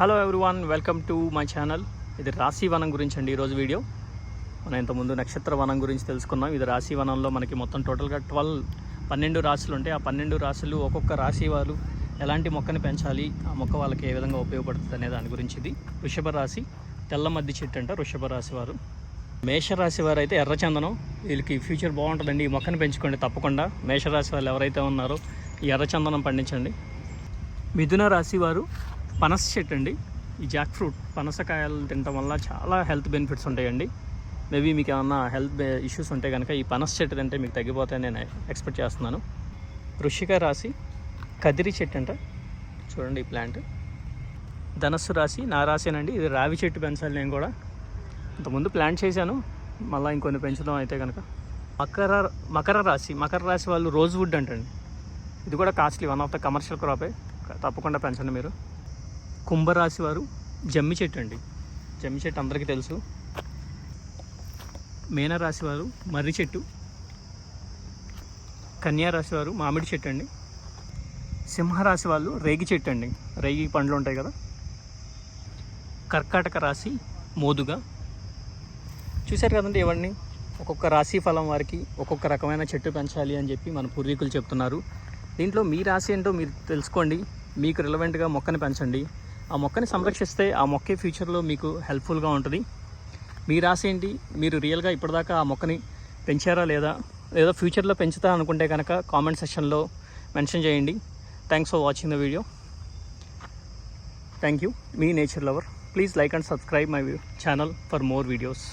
Hello everyone welcome to my channel ఇది రాశి వనం గురించి అండి ఈరోజు వీడియో. మనం ఇంతకుముందు నక్షత్ర వనం గురించి తెలుసుకున్నాం. ఇది రాశి వనంలో మనకి మొత్తం టోటల్గా ట్వెల్వ్ పన్నెండు రాశులు ఉంటాయి. ఆ పన్నెండు రాశులు ఒక్కొక్క రాశి వారు ఎలాంటి మొక్కని పెంచాలి ఆ మొక్క వాళ్ళకి ఏ విధంగా ఉపయోగపడుతుంది అనే దాని గురించి ఇది వృషభ రాశి తెల్ల మద్ది చెట్టు అంట వృషభ రాశి వారు. మేషరాశి వారు అయితే ఎర్రచందనం వీళ్ళకి ఫ్యూచర్ బాగుంటుందండి. ఈ మొక్కను పెంచుకోండి తప్పకుండా. మేషరాశి వాళ్ళు ఎవరైతే ఉన్నారో ఈ ఎర్రచందనం పండించండి. మిథున రాశి వారు పనస చెట్టు అండి. ఈ జాక్ ఫ్రూట్ పనసకాయలు తినడం వల్ల చాలా హెల్త్ బెనిఫిట్స్ ఉంటాయండి. మేబీ మీకు ఏమన్నా హెల్త్ ఇష్యూస్ ఉంటే కనుక ఈ పనస చెట్టు తింటే మీకు తగ్గిపోతాయని నేను ఎక్స్పెక్ట్ చేస్తున్నాను. వృషిక రాశి కదిరి చెట్టు అంట. చూడండి ఈ ప్లాంట్. ధనస్సు రాశి నా రాశినండి. ఇది రావి చెట్టు పెంచాలి నేను కూడా. ఇంతకుముందు ప్లాన్ చేశాను. మళ్ళీ ఇంకొన్ని పెంచడం అయితే కనుక మకర మకర రాశి మకర రాశి వాళ్ళు రోజ్ వుడ్ అంటండి. ఇది కూడా costly one of the commercial క్రాపే. తప్పకుండా పెంచండి మీరు. కుంభరాశి వారు జమ్మి చెట్టు అండి. జమ్మి చెట్టు అందరికీ తెలుసు. మీనరాశి వారు మర్రి చెట్టు. కన్యారాశి వారు మామిడి చెట్టు అండి. సింహరాశి వాళ్ళు రేగి చెట్టు అండి. రేగి పండ్లు ఉంటాయి కదా. కర్కాటక రాశి మోదుగా. చూశారు కదండి ఇవన్నీ? ఒక్కొక్క రాశి ఫలం వారికి ఒక్కొక్క రకమైన చెట్టు పెంచాలి అని చెప్పి మన పూర్వీకులు చెప్తున్నారు. దీంట్లో మీ రాశి ఏంటో మీరు తెలుసుకోండి. మీకు రిలవెంట్గా మొక్కని పెంచండి. ఆ మొక్కని సంరక్షిస్తే ఆ మొక్కే ఫ్యూచర్లో మీకు హెల్ప్ఫుల్గా ఉంటుంది. మీ రాశి ఏంటి? మీరు రియల్గా ఇప్పటిదాకా ఆ మొక్కని పెంచారా లేదా? లేదా ఫ్యూచర్లో పెంచుతా అనుకుంటే కనుక కామెంట్ సెక్షన్లో మెన్షన్ చేయండి. Thanks for watching the video. Thank you. Me nature lover. Please like and subscribe my channel for more videos.